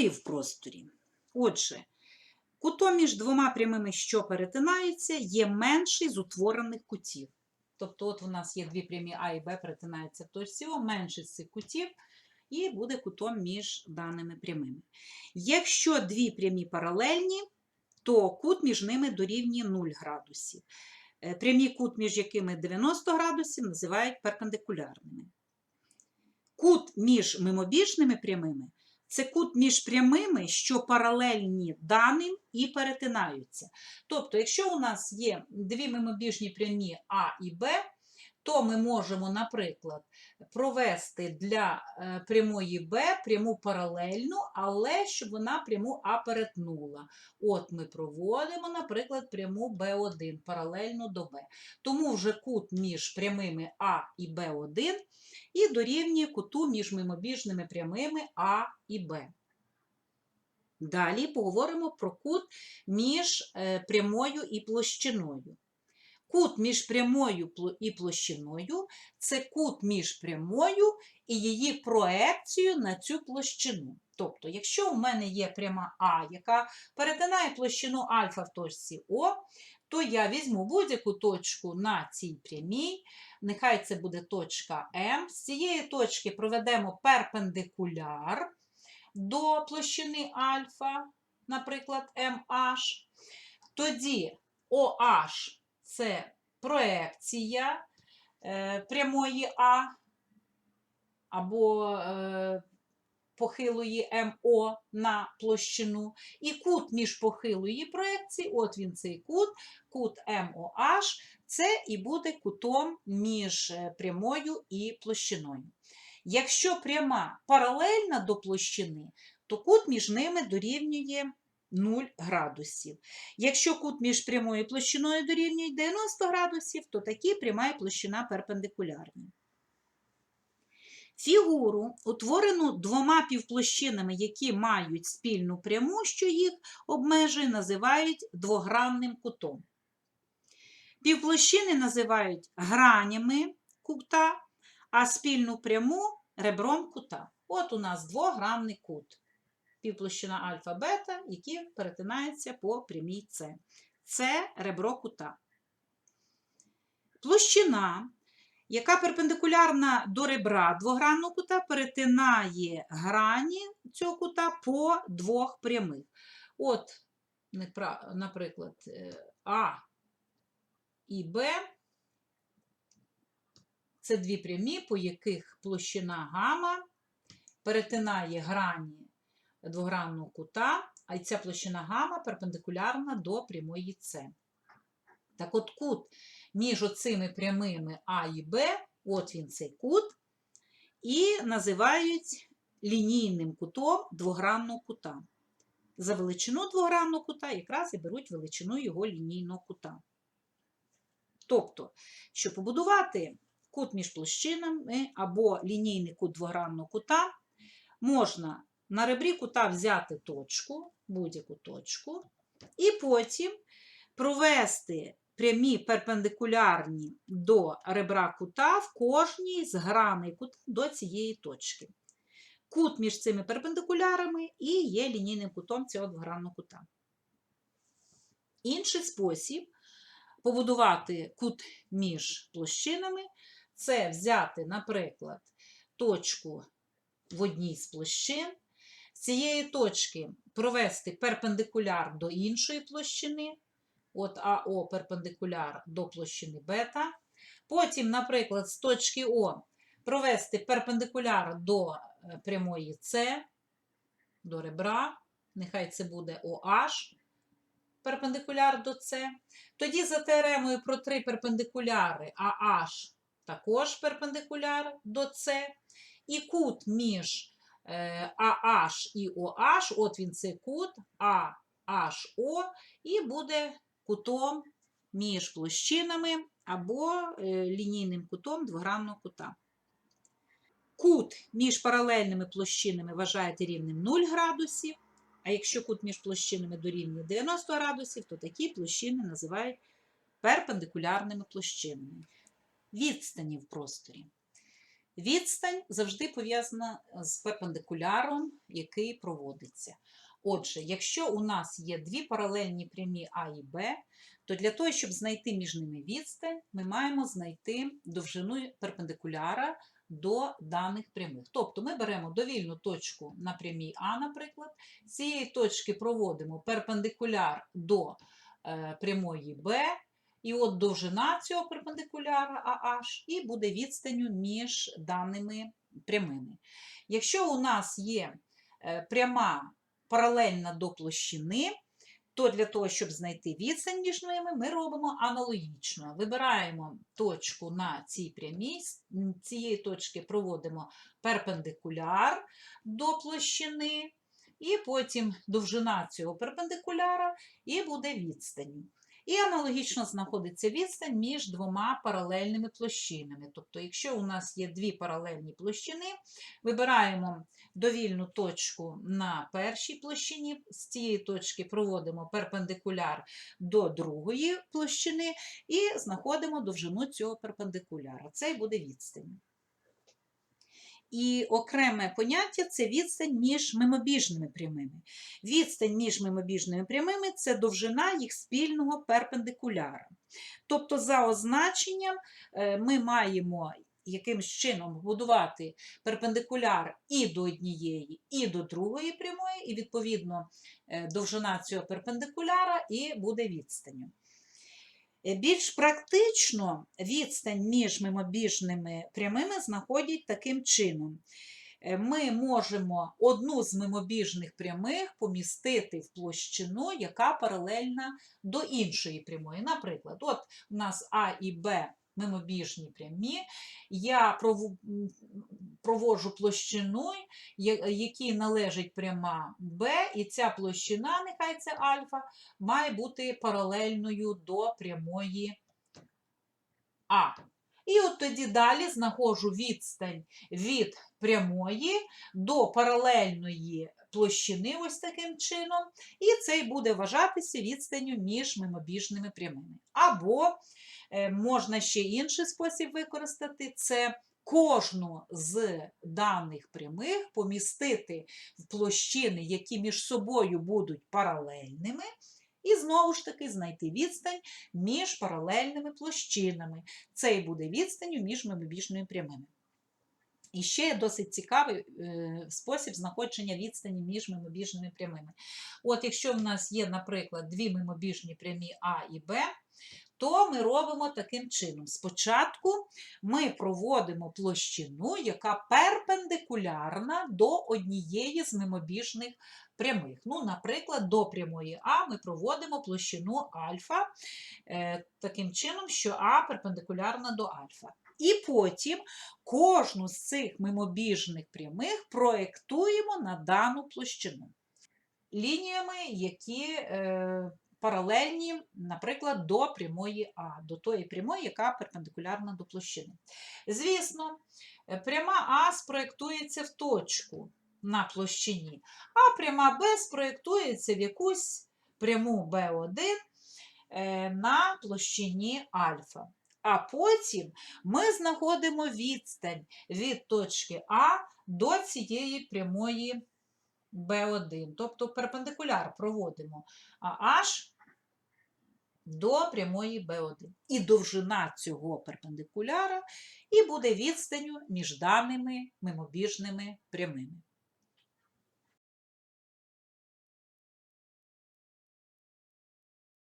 Кути в просторі. Отже, кутом між двома прямими, що перетинаються, є менший з утворених кутів. Тобто, от у нас є дві прямі А і Б перетинаються в точці О, менший з цих кутів, і буде кутом між даними прямими. Якщо дві прямі паралельні, то кут між ними дорівнює 0 градусів. Е, Прямі кут, між якими 90 градусів, називають перпендикулярними. Кут між мимобічними прямими це кут між прямими, що паралельні даним і перетинаються. Тобто, якщо у нас є дві мимобіжні прямі А і Б, то ми можемо, наприклад, провести для е, прямої Б пряму паралельну, але щоб вона пряму А перетнула. От ми проводимо, наприклад, пряму Б1 паралельно до Б. Тому вже кут між прямими А і Б1 і дорівнює куту між мимобіжними прямими А і Б. Далі поговоримо про кут між е, прямою і площиною. Кут між прямою і площиною це кут між прямою і її проекцією на цю площину. Тобто, якщо у мене є пряма А, яка перетинає площину альфа в точці О, то я візьму будь-яку точку на цій прямій, нехай це буде точка М. З цієї точки проведемо перпендикуляр до площини альфа, наприклад, MH. Тоді OH це проекція е, прямої А або е, похилої МО на площину. І кут між похилої проекції, от він цей кут, кут МОH, це і буде кутом між е, прямою і площиною. Якщо пряма паралельна до площини, то кут між ними дорівнює 0 градусів. Якщо кут між прямою площиною дорівнює 90 градусів, то такі пряма і площина перпендикулярні. Фігуру, утворену двома півплощинами, які мають спільну пряму, що їх обмежує, називають двогранним кутом. Півплощини називають гранями кута, а спільну пряму ребром кута. От у нас двогранний кут. Півплощина альфа-бета, які перетинаються по прямій С. Це ребро кута. Площина, яка перпендикулярна до ребра двогранного кута, перетинає грані цього кута по двох прямих. От, наприклад, е, А і Б це дві прямі, по яких площина гама перетинає грані двогранного кута, а ця площина гама перпендикулярна до прямої С. Так от кут між оцими прямими А і Б, от він цей кут, і називають лінійним кутом двогранного кута. За величину двогранного кута якраз і беруть величину його лінійного кута. Тобто, щоб побудувати кут між площинами або лінійний кут двогранного кута, можна на ребрі кута взяти точку, будь-яку точку, і потім провести прямі перпендикулярні до ребра кута в кожній з граней кута до цієї точки. Кут між цими перпендикулярами і є лінійним кутом цього двогранного кута. Інший спосіб побудувати кут між площинами це взяти, наприклад, точку в одній з площин, з цієї точки провести перпендикуляр до іншої площини, от АО перпендикуляр до площини бета. Потім, наприклад, з точки О провести перпендикуляр до е, прямої С, до ребра, нехай це буде OH, перпендикуляр до С. Тоді за теоремою про три перпендикуляри AH також перпендикуляр до С. І кут між е, AH і OH, от він цей кут AHO, і буде кутом між площинами або е, лінійним кутом двогранного кута. Кут між паралельними площинами вважаєте рівнем 0 градусів, а якщо кут між площинами дорівнює 90 градусів, то такі площини називають перпендикулярними площинами. Відстані в просторі. Відстань завжди пов'язана з перпендикуляром, який проводиться. Отже, якщо у нас є дві паралельні прямі А і Б, то для того, щоб знайти між ними відстань, ми маємо знайти довжину перпендикуляра до даних прямих. Тобто ми беремо довільну точку на прямій А, наприклад, з цієї точки проводимо перпендикуляр до е, прямої Б, і от довжина цього перпендикуляра AH і буде відстанню між даними прямими. Якщо у нас є е, пряма паралельна до площини, то для того, щоб знайти відстань між ними, ми робимо аналогічно. Вибираємо точку на цій прямій, з цієї точки проводимо перпендикуляр до площини, і потім довжина цього перпендикуляра і буде відстанню. І аналогічно знаходиться відстань між двома паралельними площинами. Тобто, якщо у нас є дві паралельні площини, вибираємо довільну точку на першій площині, з цієї точки проводимо перпендикуляр до другої площини і знаходимо довжину цього перпендикуляра. Це і буде відстань. І окреме поняття це відстань між мимобіжними прямими. Відстань між мимобіжними прямими це довжина їх спільного перпендикуляра. Тобто, за означенням, е, ми маємо якимсь чином будувати перпендикуляр і до однієї, і до другої прямої, і, відповідно, е, довжина цього перпендикуляра і буде відстанню. Е, Більш практично відстань між мимобіжними прямими знаходять таким чином. Е, Ми можемо одну з мимобіжних прямих помістити в площину, яка паралельна до іншої прямої. Наприклад, от у нас А і Б мимобіжні прямі, я провожу площину, якій належить пряма Б, і ця площина, нехай це альфа, має бути паралельною до прямої А. І от тоді далі знаходжу відстань від прямої до паралельної площини, ось таким чином, і це й буде вважатися відстанню між мимобіжними прямими. Або е, можна ще інший спосіб використати це. Кожну з даних прямих помістити в площини, які між собою будуть паралельними, і знову ж таки знайти відстань між паралельними площинами. Це і буде відстанню між мимобіжними прямими. І ще є досить цікавий е, спосіб знаходження відстані між мимобіжними прямими. От якщо в нас є, наприклад, дві мимобіжні прямі А і Б, то ми робимо таким чином. Спочатку ми проводимо площину, яка перпендикулярна до однієї з мимобіжних прямих. Ну, наприклад, до прямої А ми проводимо площину альфа е, таким чином, що А перпендикулярна до альфа. І потім кожну з цих мимобіжних прямих проєктуємо на дану площину лініями, які е, паралельні, наприклад, до прямої А, до тої прямої, яка перпендикулярна до площини. Звісно, е, пряма А спроєктується в точку на площині, а пряма Б спроєктується в якусь пряму B1 е, на площині альфа. А потім ми знаходимо відстань від точки А до цієї прямої B1. Тобто перпендикуляр проводимо аж до прямої B1. І довжина цього перпендикуляра і буде відстанню між даними мимобіжними прямими.